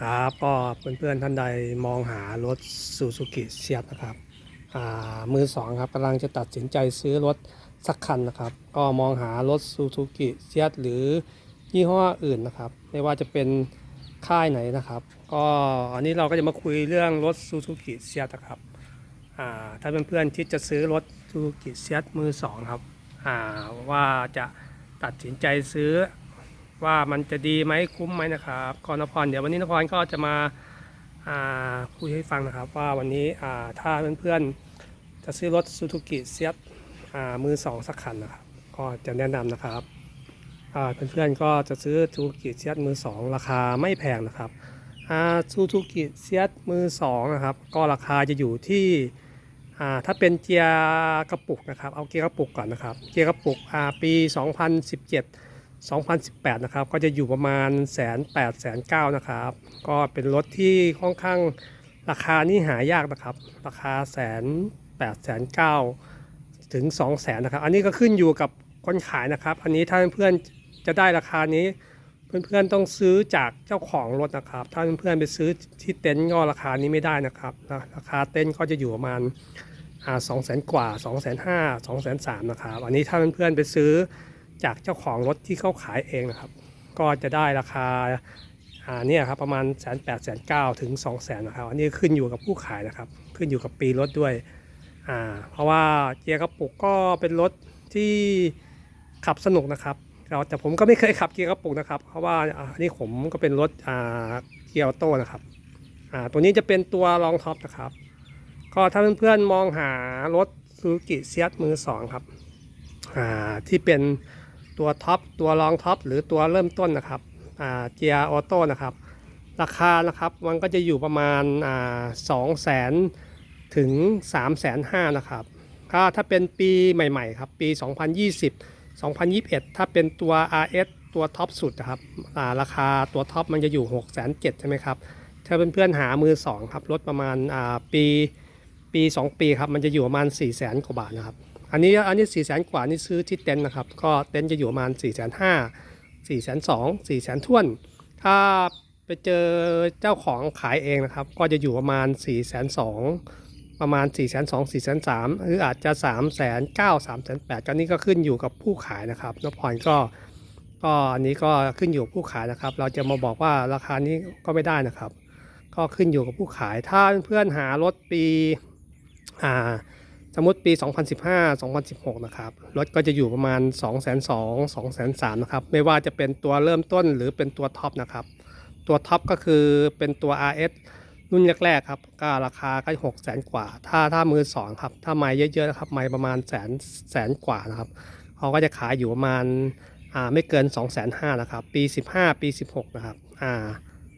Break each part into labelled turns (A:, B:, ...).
A: ครับก็เพื่อนๆท่านใดมองหารถซูซูกิเซียนะครับมือสองครับกำลังจะตัดสินใจซื้อรถสักคันนะครับ ก็มองหารถซูซูกิเซียหรือยี่ห้ออื่นนะครับ ไม่ว่าจะเป็นค่ายไหนนะครับ ก็อันนี้เราก็จะมาคุยเรื่องรถซูซูกิเซียนะครับถ้าเพื่อนๆที่จะซื้อรถซูซูกิเซียมือสองครับว่าจะตัดสินใจซื้อ ว่ามันจะดีไหมคุ้มไหมนะครับกอนพรเดี๋ยววันนี้นพรก็จะมาคุยให้ฟังนะครับ ว่าวันนี้อ่าถ้าเพื่อนๆจะซื้อรถซูซูกิเซียอ่ามือสองสักคันนะครับ ก็จะแนะนำนะครับอ่าเพื่อนๆก็จะซื้อซูซูกิเซียมือสองราคาไม่แพงนะครับซูซูกิเซียมือสองนะครับ ก็ราคาจะอยู่ที่ถ้าเป็นเกียร์กระปุกนะครับ เอาเกียร์กระปุกก่อนนะครับ เกียร์กระปุกอ่าปี 2017 2018 นะครับ ก็จะอยู่ประมาณแสนแปดแสนเก้านะครับ ก็เป็นรถที่ค่อนข้างราคานี่หายากนะครับ ราคาแสนแปดแสนเก้าถึง2 0 0แสนนะครับ อันนี้ก็ขึ้นอยู่กับคนขายนะครับ อันนี้ถ้าเพื่อนจะได้ราคานี้ เพื่อนๆต้องซื้อจากเจ้าของรถนะครับ ถ้าเพื่อนๆไปซื้อที่เต็นท์ก็ราคานี้ไม่ได้นะครับนะราคาเต็นท์ก็จะอยู่ประมาณสองแสนกว่า2องแสนห้าสองแสนสามนะครับ อันนี้ถ้าเพื่อนๆไปซื้อ จากเจ้าของรถที่เขาขายเองนะครับ ก็จะได้ราคาอ่าเนี่ยครับประมาณแสนแปดแสนเก้าถึงสองแสนนะครับ อันนี้ขึ้นอยู่กับผู้ขายนะครับ ขึ้นอยู่กับปีรถด้วยอ่าเพราะว่าเกียร์กระปุกก็เป็นรถที่ขับสนุกนะครับเราแต่ผมก็ไม่เคยขับเกียร์กระปุกนะครับ เพราะว่าอันนี้ผมก็เป็นรถอ่าเกียร์ออโต้นะครับอ่าตัวนี้จะเป็นตัวรองท็อปนะครับ ก็ถ้าเพื่อนๆมองหารถซูซูกิเซียมือสองครับอ่าที่เป็น ตัวท็อปตัวรองท็อปหรือตัวเริ่มต้นนะครับเกียร์ออโต้นะครับ ราคานะครับมันก็จะอยู่ประมาณสองแสนถึง3ามแสนห้านะครับก็ถ้าเป็นปีใหม่ ๆ ครับ ปี 2020 2021 ถ้าเป็นตัว RS ตัวท็อปสุดนะครับาราคาตัวท็อปมันจะอยู่ 6 7 0 0 0ใช่ไหมครับ ถ้าเพื่อนๆหามือ2ครับรถประมาณาปีปี 2 ปีครับ มันจะอยู่ประมาณ 4 0 0 0 0 0กว่าบาทนะครับ อันนี้อันนี้สี่แสนกว่านี่ซื้อที่เต็นท์นะครับ ก็เต็นท์จะอยู่ประมาณ4ี่แสนห้าสี่แสนสองสี่แสนท่วน ถ้าไปเจอเจ้าของขายเองนะครับ ก็จะอยู่ประมาณ4ี่แสนสองประมาณ4ี่แสนสองสี่แสนสามหรืออาจจะ3ามแสนเก้าสามแสนแปดก็นี่ก็ขึ้นอยู่กับผู้ขายนะครับนพรก็ก็อันนี้ก็ขึ้นอยู่ผู้ขายนะครับ เราจะมาบอกว่าราคานี้ก็ไม่ได้นะครับ ก็ขึ้นอยู่กับผู้ขายถ้าเพื่อนหารถปีอ่า สมมติปี 2015 2016 นะครับ รถก็จะอยู่ประมาณ2 2 0 0 0 2 3 0 0 นะครับ ไม่ว่าจะเป็นตัวเริ่มต้นหรือเป็นตัวท็อปนะครับ ตัวท็อปก็คือเป็นตัว RS รุ่นแรกๆครับ ก็ราคาก็6แสนกว่า ถ้าถ้ามือ2ครับ ถ้าไม้เยอะๆนะครับ ไม้ประมาณแสนแสนกว่านะครับ เขาก็จะขายอยู่ประมาณอ่าไม่เกิน2 5 0 0 0นะครับ ปี 15 ปี 16 นะครับ อ่า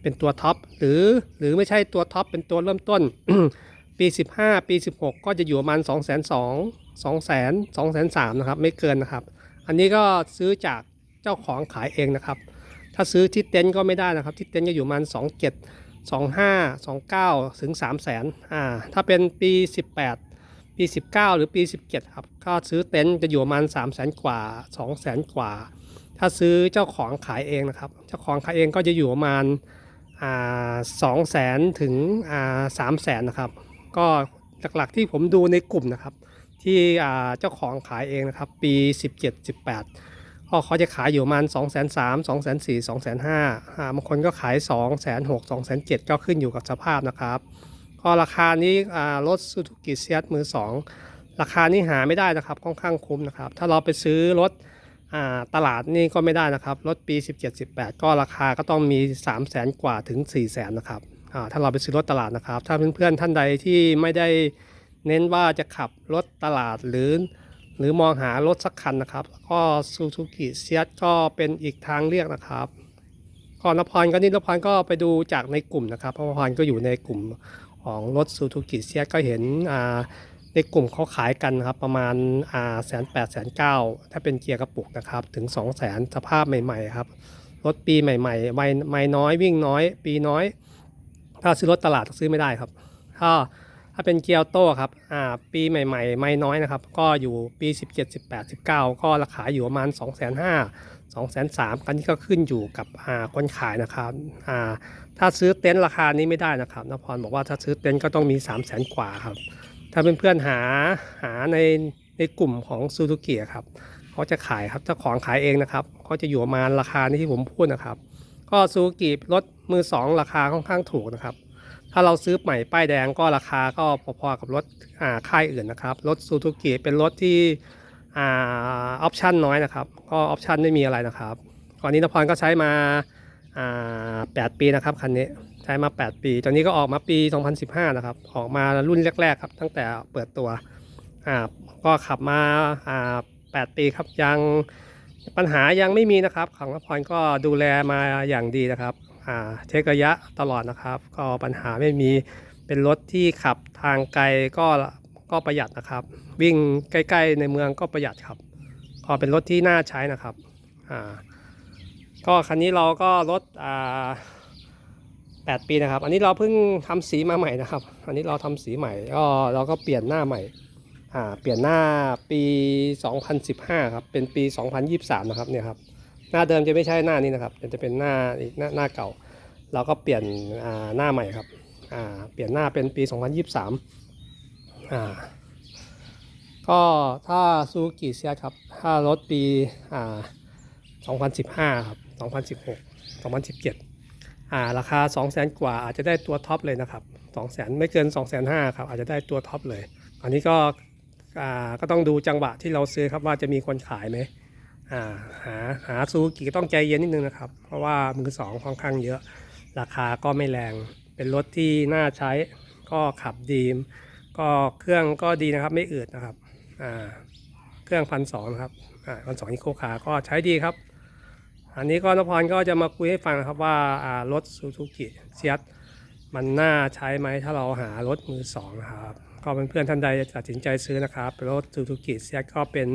A: เป็นตัวท็อป หรือ หรือไม่ใช่ตัวท็อป เป็นตัวเริ่มต้น ปี15ปี16ก็จะอยู่ประมาณ2 2 0 0 0 2 2 0 0 0 2 3 0 0นะครับไม่เกินนะครับ อันนี้ก็ซื้อจากเจ้าของขายเองนะครับ ถ้าซื้อที่เต็นท์ก็ไม่ได้นะครับ ที่เต็นท์จะอยู่ประมาณ2 7 25 29ถึง3 0 0 0 0อ่าถ้าเป็นปี18ปี19หรือปี17ครับก็ซื้อเต็นท์จะอยู่ประมาณ3 0 0 0 0 0กว่า2 0 0 0 0กว่า ถ้าซื้อเจ้าของขายเองนะครับ เจ้าของขายเองก็จะอยู่ประมาณอ่าสองแสนถึงอ่าสามแสนนะครับ ก็หลักๆที่ผมดูในกลุ่มนะครับ ที่เจ้าของขายเองนะครับ ปี 17 18ก็เขาจะขายอยู่ประมาณ 2 3 0 0 0 2 4 0 0 2 5 0 0อ่าบางคนก็ขาย 2 6 0 0 0 2 7 0 0ก็ขึ้นอยู่กับสภาพนะครับ ก็ราคานี้รถซูซูกิเซียมือ 2 ราคานี้หาไม่ได้นะครับค่อนข้างคุ้มนะครับ ถ้าเราไปซื้อรถอตลาดนี่ก็ไม่ได้นะครับ รถปี 17 18 ก็ราคาก็ต้องมี 3 0 0แสนกว่าถึง 4 0 0แสนนะครับ ถ้าเราไปซื้อรถตลาดนะครับ ถ้าเพื่อนๆท่านใดที่ไม่ได้เน้นว่าจะขับรถตลาดหรือ หรือมองหารถสักคันนะครับ ก็ซูซูกิเซียสก็เป็นอีกทางเลือกนะครับก่อนนพรก็นี่นพรก็ไปดูจากในกลุ่มนะครับเพราะนพรก็อยู่ในกลุ่มของรถซูซูกิเซียสก็เห็นอ่าในกลุ่มเขาขายกันครับประมาณอ่าแสนแปดแสนเก้าถ้าเป็นเกียร์กระปุกนะครับถึง2 0 0แสนสภาพใหม่ๆครับรถปีใหม่ๆไม่ไม่น้อยวิ่งน้อย ปีน้อย ถ้าซื้อรถตลาดซื้อไม่ได้ครับ ถ้าถ้าเป็นเกียร์โต้ครับอ่าปีใหม่ ๆ ไม่น้อยนะครับ ก็อยู่ปี 17 18 19 ก็ราคาอยู่ประมาณ 2 5 0 0 0 2องแสนสามอันนี้ก็ขึ้นอยู่กับอ่าคนขายนะครับอ่าถ้าซื้อเต็นท์ราคานี้ไม่ได้นะครับนพรบอกว่าถ้าซื้อเต็นท์ก็ต้องมี 3 0 0แสนกว่าครับ ถ้าเเพื่อนๆหาหาในในกลุ่มของซูซูกิครับเขาจะขายครับเจ้าของขายเองนะครับเขาจะอยู่ประมาณราคานี้ที่ผมพูดนะครับ ก็ซูซูกิรถมือสองราคาค่อนข้างถูกนะครับ ถ้าเราซื้อใหม่ป้ายแดงก็ราคาก็พอๆกับรถอ่าค่ายอื่นนะครับ รถซูซูกิเป็นรถที่อ่าออปชันน้อยนะครับ ก็ออปชันไม่มีอะไรนะครับก่อนนี้นพรก็ใช้มาอ่า8ปีนะครับคันนี้ใช้มา 8 ปี ตอนนี้ก็ออกมาปี 2015 นะครับ ออกมารุ่นแรก ๆ ครับ ตั้งแต่เปิดตัว อ่า ก็ขับมา อ่า 8 ปีครับ ยัง ปัญหายังไม่มีนะครับ ของนพรก็ดูแลมาอย่างดีนะครับเช็คระยะตลอดนะครับ ก็ปัญหาไม่มีเป็นรถที่ขับทางไกลก็ก็ประหยัดนะครับ วิ่งใกล้ๆในเมืองก็ประหยัดครับก็เป็นรถที่น่าใช้นะครับก็คันนี้เราก็รถอ่าแปดปีนะครับ อันนี้เราเพิ่งทำสีมาใหม่นะครับ อันนี้เราทำสีใหม่ก็เราก็เปลี่ยนหน้าใหม่ เปลี่ยนหน้าปี 2015 ครับ เป็นปี 2023 นะครับเนี่ยครับหน้าเดิมจะไม่ใช่หน้านี้นะครับจะเป็นหน้าอีกหน้าหน้าเก่า เราก็เปลี่ยนหน้าใหม่ครับเปลี่ยนหน้าเป็นปี 2023อ่าก็ถ้าซูกิเซียครับถ้ารถปีอ่า2015 ครับ 2016 2017อ่าราคา 200,000 กว่าอาจจะได้ตัวท็อปเลยนะครับ200,000 ไม่เกิน2,500 ครับ อาจจะได้ตัวท็อปเลย อันนี้ก็ ก็ต้องดูจังหวะที่เราซื้อครับว่าจะมีคนขายไหมอ่าหาหาซูกิต้องใจเย็นนิดนึงนะครับ เพราะว่ามือสองค่อนข้างเยอะ ราคาก็ไม่แรง เป็นรถที่น่าใช้ก็ขับดีม ก็เครื่องก็ดีนะครับไม่อืดนะครับเครื่องพันสองครับพันสองอีโคคาก็ใช้ดีครับ อันนี้ก็นพรก็จะมาคุยให้ฟังครับว่ารถซูซูกิเซียสมันน่าใช้ไหมถ้าเราหารถมือสองนะครับ ก็เพื่อนๆท่านใดตัดสินใจซื้อนะครับรถซูซูกิเซียก็เป็น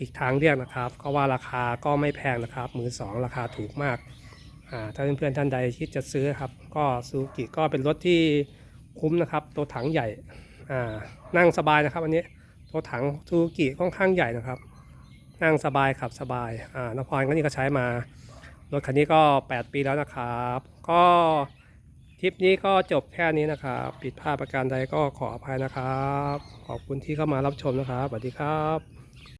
A: อีกทางเลือกนะครับ ก็ว่าราคาก็ไม่แพงนะครับ มือสองราคาถูกมากอ่าถ้าเพื่อนๆท่านใดคิดจะซื้อครับ ก็ซูซูกิก็เป็นรถที่คุ้มนะครับ ตัวถังใหญ่นั่งสบายนะครับ อันนี้ตัวถังซูซูกิค่อนข้างใหญ่นะครับ นั่งสบายขับสบายอ่านพรก็นี่ก็ใช้มารถคันนี้ก็ 8 ปีแล้วนะครับ ก็ ลิปนี้ก็จบแค่นี้นะครับผิดพลาดประการใดก็ขออภัยนะครับ ขอบคุณที่เข้ามารับชมนะครับสวัสดีครับ